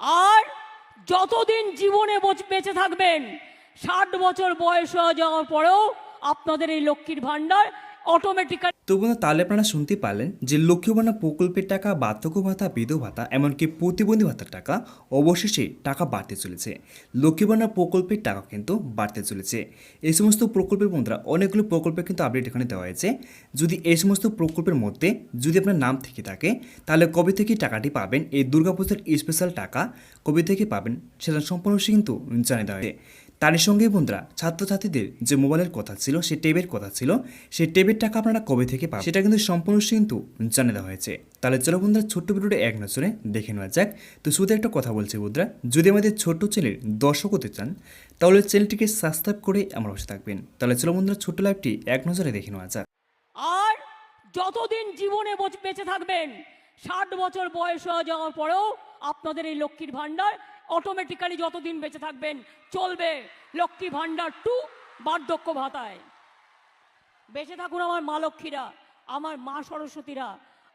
আর যতদিন জীবনে বেঁচে থাকবেন, ষাট বছর বয়স হয়ে যাওয়ার পরেও আপনাদের এই লক্ষ্মীর ভাণ্ডার অটোমেটিক্যালি তো বন্ধু, তাহলে আপনারা শুনতে পারলেন যে লক্ষ্মী প্রকল্পের টাকা বার্ধক্য ভাতা বিধবা ভাতা এমনকি প্রতিবন্ধী ভাতার টাকা, অবশেষে টাকা বাড়তে চলেছে। লক্ষ্মী প্রকল্পের টাকা কিন্তু বাড়তে চলেছে। এই সমস্ত প্রকল্পের বন্ধুরা, অনেকগুলো প্রকল্পের কিন্তু আপডেট এখানে দেওয়া হয়েছে। যদি এই সমস্ত প্রকল্পের মধ্যে যদি আপনার নাম থেকে থাকে, তাহলে কবে থেকে টাকাটি পাবেন? এই দুর্গাপূজার স্পেশাল টাকা কবে থেকে পাবেন? সেটা সম্পূর্ণ কিন্তু জানিয়ে দেওয়া হয়েছে। তারই সঙ্গে বন্ধুরা, ছাত্রছাত্রীদের যে মোবাইলের কথা ছিল, সে টেবের কথা ছিল সেই টেবের টাকা আপনারা কবে থেকে পাবেন? সেটা কিন্তু সম্পূর্ণ কিন্তু জানিয়ে দেওয়া হয়েছে। তাহলে চলো বন্ধুরা, ছোট্ট ভিডিওটা এক নজরে দেখে নেওয়া যাক। তো শুধু একটা কথা বলছি বন্ধুরা, যদি আমাদের ছোট্ট চ্যানেলের দর্শক হতে চান, তাহলে চ্যানেলটিকে সাবস্ক্রাইব করে আমার বসে থাকবেন। তাহলে চলো বন্ধুরা, ছোট্ট লাইভটি এক নজরে দেখে নেওয়া যাক। আর যতদিন জীবনে বেঁচে থাকবেন, ষাট বছর বয়স হয়ে যাওয়ার পরেও আপনাদের এই লক্ষ্মীর ভাণ্ডার অটোমেটিক্যালি যতদিন বেঁচে থাকবেন, চলবে লক্ষ্মী ভাণ্ডার টু বার্ধক্য ভাতায়। বেঁচে থাকুন আমার মা লক্ষ্মীরা, আমার মা সরস্বতীরা,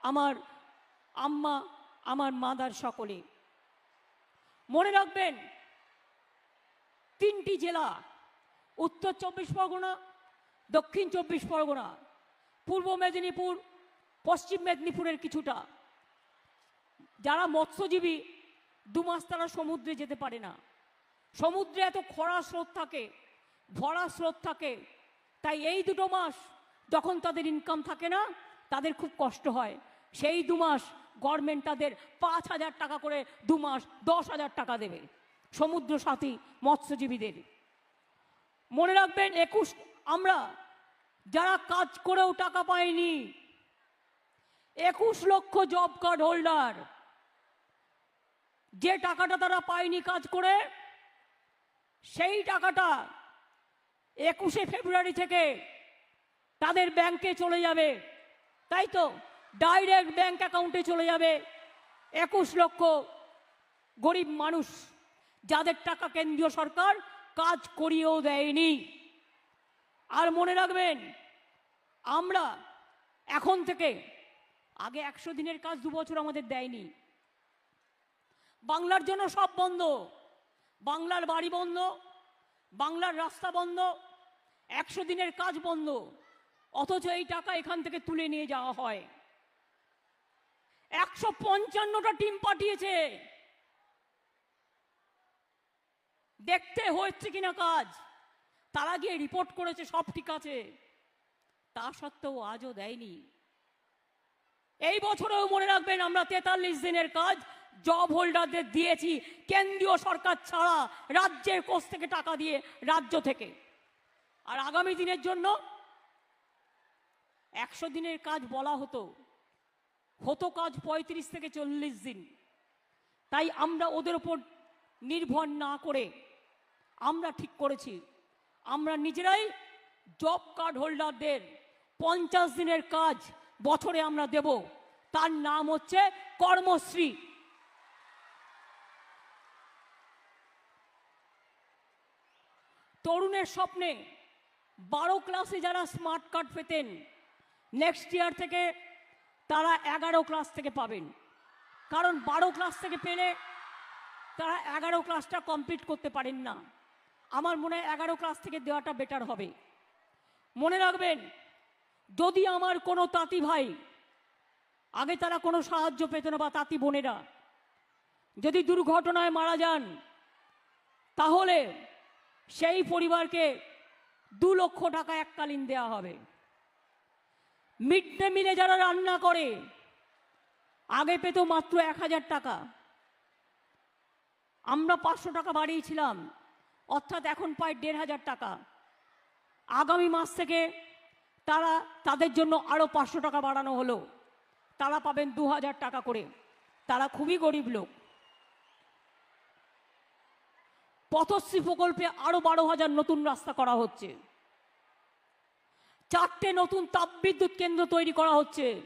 আমার আম্মা, আমার মাদার সকলে। মনে রাখবেন, তিনটি জেলা, উত্তর চব্বিশ পরগনা, দক্ষিণ চব্বিশ পরগনা, পূর্ব মেদিনীপুর, পশ্চিম মেদিনীপুরের কিছুটা। যারা মৎস্যজীবী দু মাস তারা সমুদ্রে যেতে পারে না। সমুদ্রে এত খরা স্রোত থাকে, ভরা স্রোত থাকে, তাই এই দুটো মাস যখন তাদের ইনকাম থাকে না, তাদের খুব কষ্ট হয়। সেই দু মাস গভর্নমেন্ট তাদের পাঁচ হাজার টাকা করে দু মাস দশ হাজার টাকা দেবে সমুদ্র সাথী মৎস্যজীবীদের। মনে রাখবেন, একুশ, আমরা যারা কাজ করেও টাকা পায়নি একুশ লক্ষ জব কার্ড হোল্ডার যে টাকাটা তারা পায়নি কাজ করে, সেই টাকাটা একুশে ফেব্রুয়ারি থেকে তাদের ব্যাংকে চলে যাবে। তাই তো? ডাইরেক্ট ব্যাংক অ্যাকাউন্টে চলে যাবে। একুশ লক্ষ গরিব মানুষ যাদের টাকা কেন্দ্রীয় সরকার কাজ করিয়েও দেয়নি। আর মনে রাখবেন, আমরা এখন থেকে আগে একশো দিনের কাজ দু বছর আমাদের দেয়নি। বাংলার জন্য সব বন্ধ। বাংলার বাড়ি বন্ধ, বাংলার রাস্তা বন্ধ, একশো দিনের কাজ বন্ধ। অথচ এই টাকা এখান থেকে তুলে নিয়ে যাওয়া হয়। একশো পঞ্চান্নটা টিম পাঠিয়েছে। দেখতে হয়েছে কিনা কাজ? তারা গিয়ে রিপোর্ট করেছে, সব ঠিক আছে। তা সত্ত্বেও আজও দেয়নি। এই বছরেও মনে রাখবেন আমরা তেতাল্লিশ দিনের কাজ জব হোল্ডারদের দিয়েছি, কেন্দ্রীয় সরকার ছাড়া রাজ্যের কোষ থেকে টাকা দিয়ে রাজ্য থেকে। আর আগামী দিনের জন্য একশো দিনের কাজ বলা হতো। হতো কাজ পঁয়ত্রিশ থেকে চল্লিশ দিন। তাই আমরা ওদের ওপর নির্ভর না করে আমরা ঠিক করেছি। আমরা নিজেরাই জব কার্ড হোল্ডারদের পঞ্চাশ দিনের কাজ বছরে আমরা দেব। তার নাম হচ্ছে কর্মশ্রী। তরুণের স্বপ্নে বারো ক্লাসে যারা স্মার্ট কার্ড পেতেন নেক্সট ইয়ার থেকে তারা এগারো ক্লাস থেকে পাবেন। কারণ বারো ক্লাস থেকে পেলে তারা এগারো ক্লাসটা কমপ্লিট করতে পারেন না। আমার মনে হয় এগারো ক্লাস থেকে দেওয়াটা বেটার হবে। মনে রাখবেন, যদি আমার কোনো তাঁতি ভাই, আগে তারা কোনো সাহায্য পেত না বা তাঁতি বোনেরা, যদি দুর্ঘটনায় মারা যান, তাহলে সেই পরিবারকে দু লক্ষ টাকা এককালীন দেওয়া হবে। মিড ডে মিলে যারা রান্না করে, আগে পেত মাত্র এক হাজার টাকা। আমরা পাঁচশো টাকা বাড়িয়েছিলাম, অর্থাৎ এখন পায় দেড় হাজার টাকা। আগামী মাস থেকে তারা, তাদের জন্য আরও পাঁচশো টাকা বাড়ানো হলো। তারা পাবেন দু হাজার টাকা করে। তারা খুবই গরিব লোক। পথশ্রী প্রকল্পে আরও বারো হাজার নতুন রাস্তা করা হচ্ছে। চারটে নতুন তাপবিদ্যুৎ কেন্দ্র তৈরি করা হচ্ছে।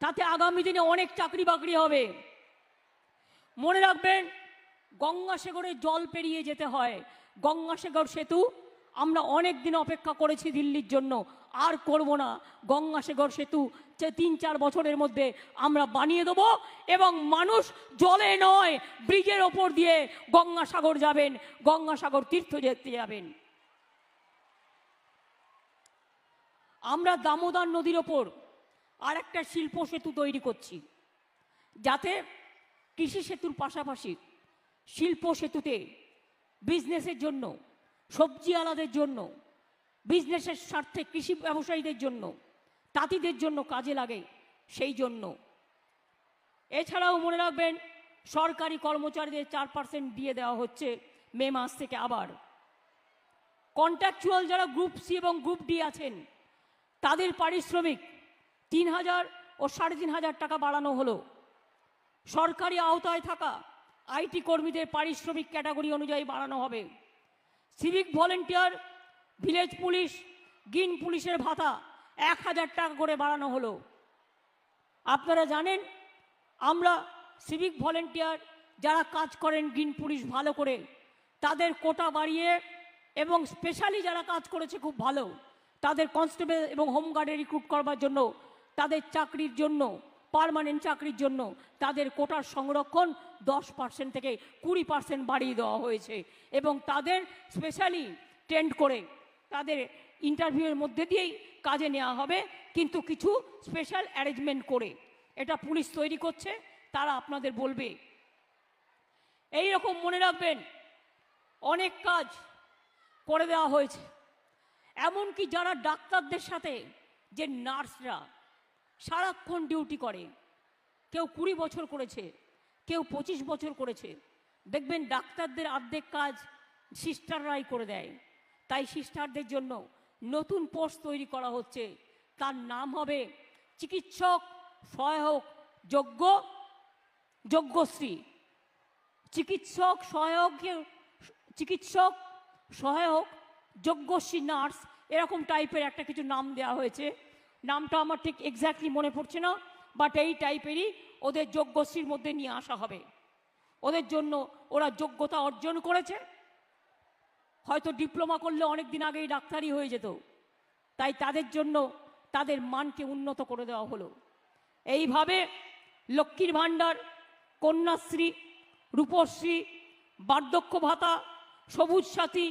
তাতে আগামী দিনে অনেক চাকরি বাকরি হবে। মনে রাখবেন, গঙ্গাসাগরে জল পেরিয়ে যেতে হয়। গঙ্গাসাগর সেতু আমরা অনেক দিন অপেক্ষা করেছি দিল্লির জন্য। আর করব না। গঙ্গাসাগর সেতু তিন চার বছরের মধ্যে আমরা বানিয়ে দেবো এবং মানুষ জলে নয়, ব্রিজের ওপর দিয়ে গঙ্গাসাগর যাবেন, গঙ্গাসাগর তীর্থ যেতে যাবেন। আমরা দামোদর নদীর ওপর আর একটা শিল্প সেতু তৈরি করছি, যাতে কৃষি সেতুর পাশাপাশি শিল্প সেতুতে বিজনেসের জন্য, সবজি আলাদের জন্য, বিজনেসের স্বার্থে কৃষি ব্যবসায়ীদের জন্য তাঁতিদের জন্য কাজে লাগে সেই জন্য। এছাড়াও মনে রাখবেন, সরকারি কর্মচারীদের চার পার্সেন্ট দিয়ে দেওয়া হচ্ছে মে মাস থেকে আবার। কন্ট্রাকচুয়াল যারা গ্রুপ সি এবং গ্রুপ ডি আছেন, তাদের পারিশ্রমিক তিন হাজার ও সাড়ে তিন হাজার টাকা বাড়ানো হলো। সরকারি আওতায় থাকা আইটি কর্মীদের পারিশ্রমিক ক্যাটাগরি অনুযায়ী বাড়ানো হবে। Civic volunteer, village police green পুলিশের ভাতা এক হাজার টাকা করে বাড়ানো হলো। আপনারা জানেন, আমরা সিভিক ভলেন্টিয়ার যারা কাজ করেন গ্রিন পুলিশ ভালো করে, তাদের কোটা বাড়িয়ে এবং স্পেশালি যারা কাজ করেছে খুব ভালো, তাদের কনস্টেবল এবং হোমগার্ডে রিক্রুট করবার জন্য, তাদের চাকরির জন্য পার্মানেন্ট চাকরির জন্য, তাদের কোটার সংরক্ষণ দশ পার্সেন্ট থেকে কুড়ি পার্সেন্ট বাড়িয়ে দেওয়া হয়েছে এবং তাদের স্পেশালি ট্রেন্ড করে, তাদের ইন্টারভিউয়ের মধ্যে দিয়েই কাজে নেওয়া হবে, কিন্তু কিছু স্পেশাল অ্যারেঞ্জমেন্ট করে। এটা পুলিশ তৈরি করছে, তারা আপনাদের বলবে। এই রকম মনে রাখবেন, অনেক কাজ করে দেওয়া হয়েছে। এমনকি যারা ডাক্তারদের সাথে, যে নার্সরা, সারাক্ষণ ডিউটি করে, কেউ কুড়ি বছর করেছে, কেউ পঁচিশ বছর করেছে। দেখবেন ডাক্তারদের অর্ধেক কাজ সিস্টাররাই করে দেয়। তাই সিস্টারদের জন্য নতুন পোস্ট তৈরি করা হচ্ছে। তার নাম হবে চিকিৎসক সহায়ক যোগ্য যোগ্যশ্রী চিকিৎসক সহায়ক চিকিৎসক সহায়ক যোগ্যশ্রী নার্স, এরকম টাইপের একটা কিছু নাম দেওয়া হয়েছে। নামটা আমার ঠিক এক্স্যাক্টলি মনে পড়ছে না বাট এই টাইপেরই ওদের যোগ্যশ্রীর মধ্যে নিয়ে আসা হবে। ওদের জন্য ওরা যোগ্যতা অর্জন করেছে। হয়তো ডিপ্লোমা করলে অনেক দিন আগেই ডাক্তারি হয়ে যেত। তাই তাদের জন্য তাদের মানকে উন্নত করে দেওয়া হলো। এইভাবে লক্ষ্মীর ভাণ্ডার, কন্যাশ্রী, রূপশ্রী, বার্ধক্য ভাতা, সবুজ সাথী,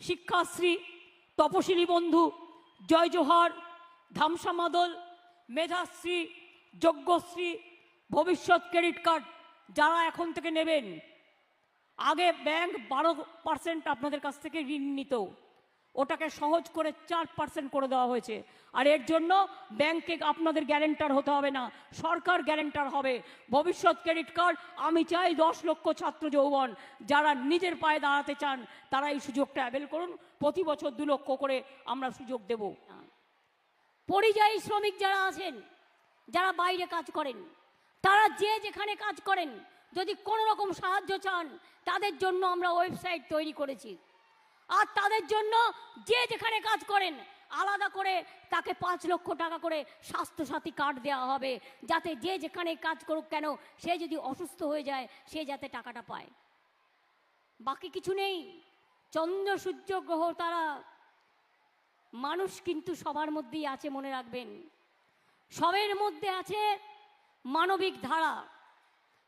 শিক্ষাশ্রী, তপশিলি বন্ধু জয় জোহার ধামসা মাদল, মেধাশ্রী, যজ্ঞশ্রী, ভবিষ্যৎ ক্রেডিট কার্ড যারা এখন থেকে নেবেন আগে ব্যাংক বারো পার্সেন্ট আপনাদের কাছ থেকে ঋণ নিত। ওটাকে সহজ করে চার পার্সেন্ট করে দেওয়া হয়েছে। আর এর জন্য ব্যাংকে আপনাদের গ্যারেন্টার হতে হবে না, সরকার গ্যারেন্টার হবে। ভবিষ্যৎ ক্রেডিট কার্ড আমি চাই দশ লক্ষ ছাত্র যৌবন। যারা নিজের পায়ে দাঁড়াতে চান, তারা এই সুযোগটা অ্যাভেল করুন। প্রতি বছর দু লক্ষ করে আমরা সুযোগ দেব। পরিযায়ী শ্রমিক যারা আছেন, যারা বাইরে কাজ করেন, তারা যে যেখানে কাজ করেন যদি কোনো রকম সাহায্য চান, তাদের জন্য আমরা ওয়েবসাইট তৈরি করেছি। আর তাদের জন্য যে যেখানে কাজ করেন, আলাদা করে তাকে পাঁচ লক্ষ টাকা করে স্বাস্থ্যসাথী কার্ড দেওয়া হবে, যাতে যে যেখানে কাজ করুক কেন, সে যদি অসুস্থ হয়ে যায়, সে যাতে টাকাটা পায়। বাকি কিছু নেই। চন্দ্র, সূর্য, গ্রহ, তারা মানুষ কিন্তু সবার মধ্যেই আছে মনে রাখবেন। সবের মধ্যে আছে মানবিক ধারা।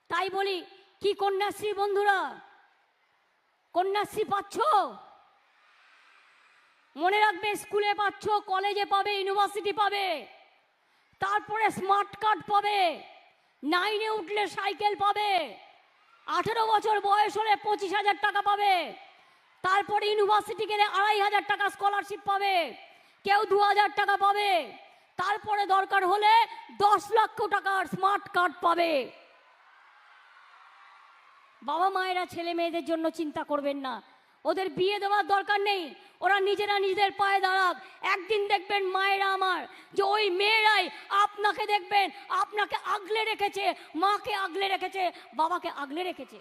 তাই বলি, কি কন্যাশ্রী বন্ধুরা? কন্যাশ্রী পাচ্ছ? মনে রাখবে, স্কুলে পাচ্ছ, কলেজে পাবে, ইউনিভার্সিটি পাবে। তারপরে স্মার্ট কার্ড পাবে। নাইনে উঠলে সাইকেল পাবে। আঠেরো বছর বয়স হলে পঁচিশ হাজার টাকা পাবে। তারপরে ইউনিভার্সিটি গেলে আড়াই হাজার টাকা স্কলারশিপ পাবে। কেউ দু হাজার টাকা পাবে। তারপরে দরকার হলে দশ লক্ষ টাকার স্মার্ট কার্ড পাবে। বাবা মায়েরা ছেলে মেয়েদের জন্য চিন্তা করবেন না। ওদের বিয়ে দেওয়ার দরকার নেই। ওরা নিজেরা নিজেদের পায়ে দাঁড়াক। একদিন দেখবেন মায়েরা আমার যে ওই মেয়েরাই আপনাকে দেখবেন, আপনাকে আগলে রেখেছে, মাকে আগলে রেখেছে, বাবাকে আগলে রেখেছে।